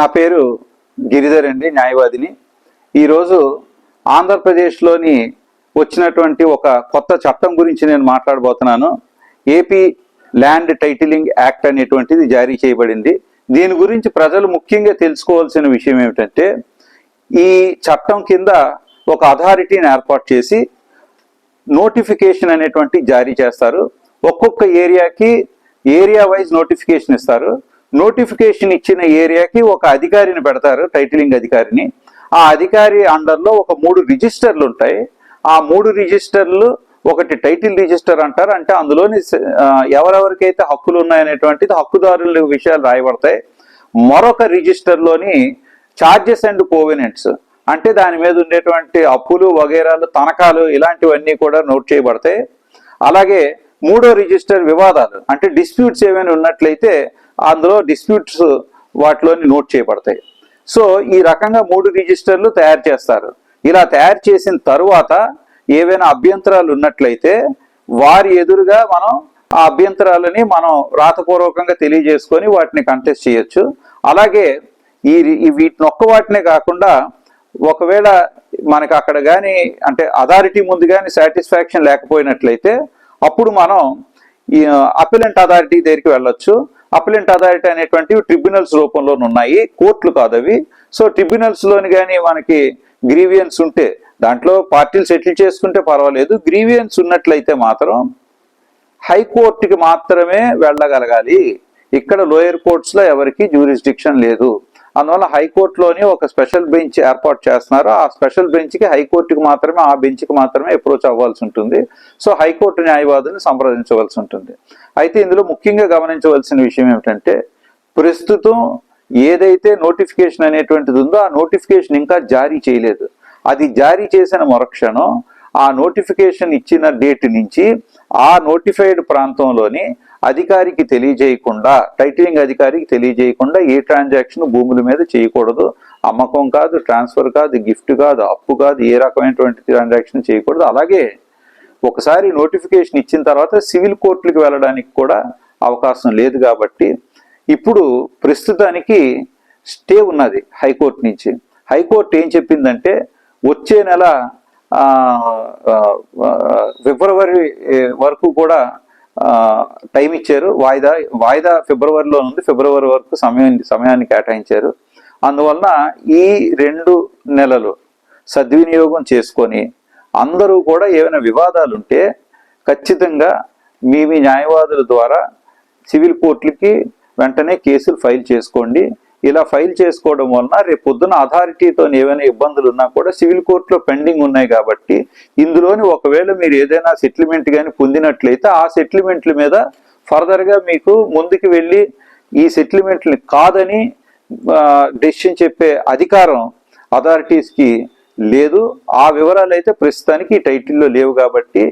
నా పేరు గిరిధర్ అండి న్యాయవాదిని. ఈరోజు ఆంధ్రప్రదేశ్లోని వచ్చినటువంటి ఒక కొత్త చట్టం గురించి నేను మాట్లాడబోతున్నాను. ఏపీ ల్యాండ్ టైటిలింగ్ యాక్ట్ అనేటువంటిది జారీ చేయబడింది. దీని గురించి ప్రజలు ముఖ్యంగా తెలుసుకోవాల్సిన విషయం ఏమిటంటే ఈ చట్టం కింద ఒక అథారిటీని ఏర్పాటు చేసి నోటిఫికేషన్ అనేటువంటి జారీ చేస్తారు. ఒక్కొక్క ఏరియాకి ఏరియా వైజ్ నోటిఫికేషన్ ఇస్తారు. నోటిఫికేషన్ ఇచ్చిన ఏరియాకి ఒక అధికారిని పెడతారు టైటిలింగ్ అధికారిని. ఆ అధికారి అండర్లో ఒక మూడు రిజిస్టర్లు ఉంటాయి. ఆ మూడు రిజిస్టర్లు ఒకటి టైటిల్ రిజిస్టర్ అంటారు. అంటే అందులోని ఎవరెవరికైతే హక్కులు ఉన్నాయనేటువంటిది హక్కుదారుల విషయాలు రాయబడతాయి. మరొక రిజిస్టర్లోని ఛార్జెస్ అండ్ కోవెనెంట్స్ అంటే దాని మీద ఉండేటువంటి అప్పులు వగేరాలు తనఖాలు ఇలాంటివన్నీ కూడా నోట్ చేయబడతాయి. అలాగే మూడో రిజిస్టర్ వివాదాలు అంటే డిస్ప్యూట్స్ ఏమైనా ఉన్నట్లయితే అందులో డిస్ప్యూట్స్ వాటిలోని నోట్ చేయబడతాయి. సో ఈ రకంగా మూడు రిజిస్టర్లు తయారు చేస్తారు. ఇలా తయారు చేసిన తరువాత ఏవైనా అభ్యంతరాలు ఉన్నట్లయితే వారి ఎదురుగా మనం ఆ అభ్యంతరాలని మనం రాతపూర్వకంగా తెలియజేసుకొని వాటిని కంటెస్ట్ చేయొచ్చు. అలాగే ఈ వీటిని ఒక్క వాటినే కాకుండా ఒకవేళ మనకి అక్కడ కానీ అంటే అథారిటీ ముందు కానీ సాటిస్ఫాక్షన్ లేకపోయినట్లయితే అప్పుడు మనం ఈ అపిలెంట్ అథారిటీ దగ్గరికి వెళ్ళొచ్చు. అపిలెంట్ అథారిటీ అనేటువంటివి ట్రిబ్యునల్స్ రూపంలోనే ఉన్నాయి. కోర్టులు కాదు అవి. సో ట్రిబ్యునల్స్లోని కానీ మనకి గ్రీవియన్స్ ఉంటే దాంట్లో పార్టీలు సెటిల్ చేసుకుంటే పర్వాలేదు. గ్రీవియన్స్ ఉన్నట్లయితే మాత్రం హైకోర్టుకి మాత్రమే వెళ్ళగలగాలి. ఇక్కడ లోయర్ కోర్ట్స్లో ఎవరికి జ్యూరిస్డిక్షన్ లేదు. అందువల్ల హైకోర్టులోని ఒక స్పెషల్ బెంచ్ ఏర్పాటు చేస్తున్నారు. ఆ స్పెషల్ బెంచ్కి హైకోర్టుకి మాత్రమే ఆ బెంచ్కి మాత్రమే అప్రోచ్ అవ్వాల్సి ఉంటుంది. సో హైకోర్టు న్యాయవాదుని సంప్రదించవలసి ఉంటుంది. అయితే ఇందులో ముఖ్యంగా గమనించవలసిన విషయం ఏమిటంటే ప్రస్తుతం ఏదైతే నోటిఫికేషన్ అనేటువంటిది ఉందో ఆ నోటిఫికేషన్ ఇంకా జారీ చేయలేదు. అది జారీ చేసిన మరుక్షణం ఆ నోటిఫికేషన్ ఇచ్చిన డేట్ నుంచి ఆ నోటిఫైడ్ ప్రాంతంలోని అధికారికి తెలియజేయకుండా టైటిలింగ్ అధికారికి తెలియజేయకుండా ఏ ట్రాన్సాక్షన్ భూముల మీద చేయకూడదు. అమ్మకం కాదు ట్రాన్స్ఫర్ కాదు గిఫ్ట్ కాదు అప్పు కాదు ఏ రకమైనటువంటి ట్రాన్సాక్షన్ చేయకూడదు. అలాగే ఒకసారి నోటిఫికేషన్ ఇచ్చిన తర్వాత సివిల్ కోర్టులకు వెళ్ళడానికి కూడా అవకాశం లేదు కాబట్టి ఇప్పుడు ప్రస్తుతానికి స్టే ఉన్నది హైకోర్టు నుంచి. హైకోర్టు ఏం చెప్పిందంటే వచ్చే నెల ఫిబ్రవరి వరకు కూడా టైం ఇచ్చారు. వాయిదా వాయిదా ఫిబ్రవరిలో నుండి ఫిబ్రవరి వరకు సమయం సమయాన్ని కేటాయించారు. అందువలన ఈ రెండు నెలలు సద్వినియోగం చేసుకొని అందరూ కూడా ఏమైనా వివాదాలు ఉంటే ఖచ్చితంగా మీ మీ న్యాయవాదుల ద్వారా సివిల్ కోర్టులకి వెంటనే కేసులు ఫైల్ చేసుకోండి. ఇలా ఫైల్ చేసుకోవడం వలన రేపు పొద్దున అథారిటీతో ఏమైనా ఇబ్బందులు ఉన్నా కూడా సివిల్ కోర్టులో పెండింగ్ ఉన్నాయి కాబట్టి ఇందులోని ఒకవేళ మీరు ఏదైనా సెటిల్మెంట్ కానీ పొందినట్లయితే ఆ సెటిల్మెంట్ల మీద ఫర్దర్గా మీకు ముందుకు వెళ్ళి ఈ సెటిల్మెంట్ని కాదని డెసిషన్ చెప్పే అధికారం అథారిటీస్కి లేదు. ఆ వివరాలు అయితే ప్రస్తుతానికి ఈ టైటిల్లో లేవు కాబట్టి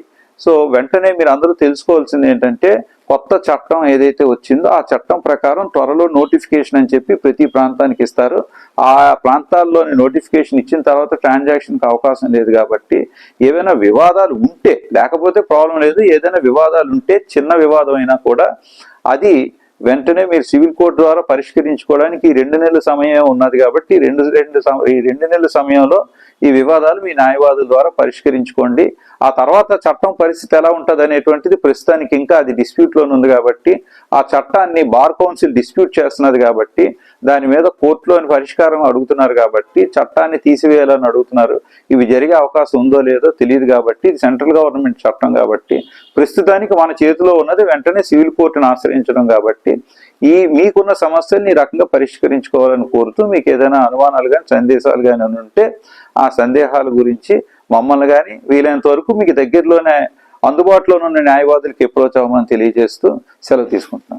సో వెంటనే మీరు అందరూ తెలుసుకోవాల్సింది ఏంటంటే కొత్త చట్టం ఏదైతే వచ్చిందో ఆ చట్టం ప్రకారం త్వరలో నోటిఫికేషన్ అని చెప్పి ప్రతి ప్రాంతానికి ఇస్తారు. ఆ ప్రాంతాల్లోని నోటిఫికేషన్ ఇచ్చిన తర్వాత ట్రాన్సాక్షన్కి అవకాశం లేదు కాబట్టి ఏవైనా వివాదాలు ఉంటే లేకపోతే ప్రాబ్లం లేదు ఏదైనా వివాదాలు ఉంటే చిన్న వివాదం అయినా కూడా అది వెంటనే మీరు సివిల్ కోర్టు ద్వారా పరిష్కరించుకోవడానికి ఈ రెండు నెలల సమయం ఉన్నది కాబట్టి రెండు రెండు ఈ రెండు నెలల సమయంలో ఈ వివాదాలు మీ న్యాయవాదుల ద్వారా పరిష్కరించుకోండి. ఆ తర్వాత చట్టం పరిస్థితి ఎలా ఉంటుంది అనేటువంటిది ప్రస్తుతానికి ఇంకా అది డిస్ప్యూట్లోనే ఉంది కాబట్టి ఆ చట్టాన్ని బార్ కౌన్సిల్ డిస్ప్యూట్ చేస్తున్నది కాబట్టి దాని మీద కోర్టులోని పరిష్కారం అడుగుతున్నారు కాబట్టి చట్టాన్ని తీసివేయాలని అడుగుతున్నారు. ఇవి జరిగే అవకాశం ఉందో లేదో తెలియదు కాబట్టి ఇది సెంట్రల్ గవర్నమెంట్ చట్టం కాబట్టి ప్రస్తుతానికి మన చేతిలో ఉన్నది వెంటనే సివిల్ కోర్టును ఆశ్రయించడం కాబట్టి ఈ మీకున్న సమస్యల్ని ఈ రకంగా పరిష్కరించుకోవాలని కోరుతూ మీకు ఏదైనా అనుమానాలు కానీ సందేశాలు కానీ ఉంటే ఆ సందేహాల గురించి మమ్మల్ని కానీ వీలైనంత వరకు మీకు దగ్గరలోనే అందుబాటులో ఉన్న న్యాయవాదులకు అప్రోచ్ అవ్వమని తెలియజేస్తూ సెలవు తీసుకుంటున్నాను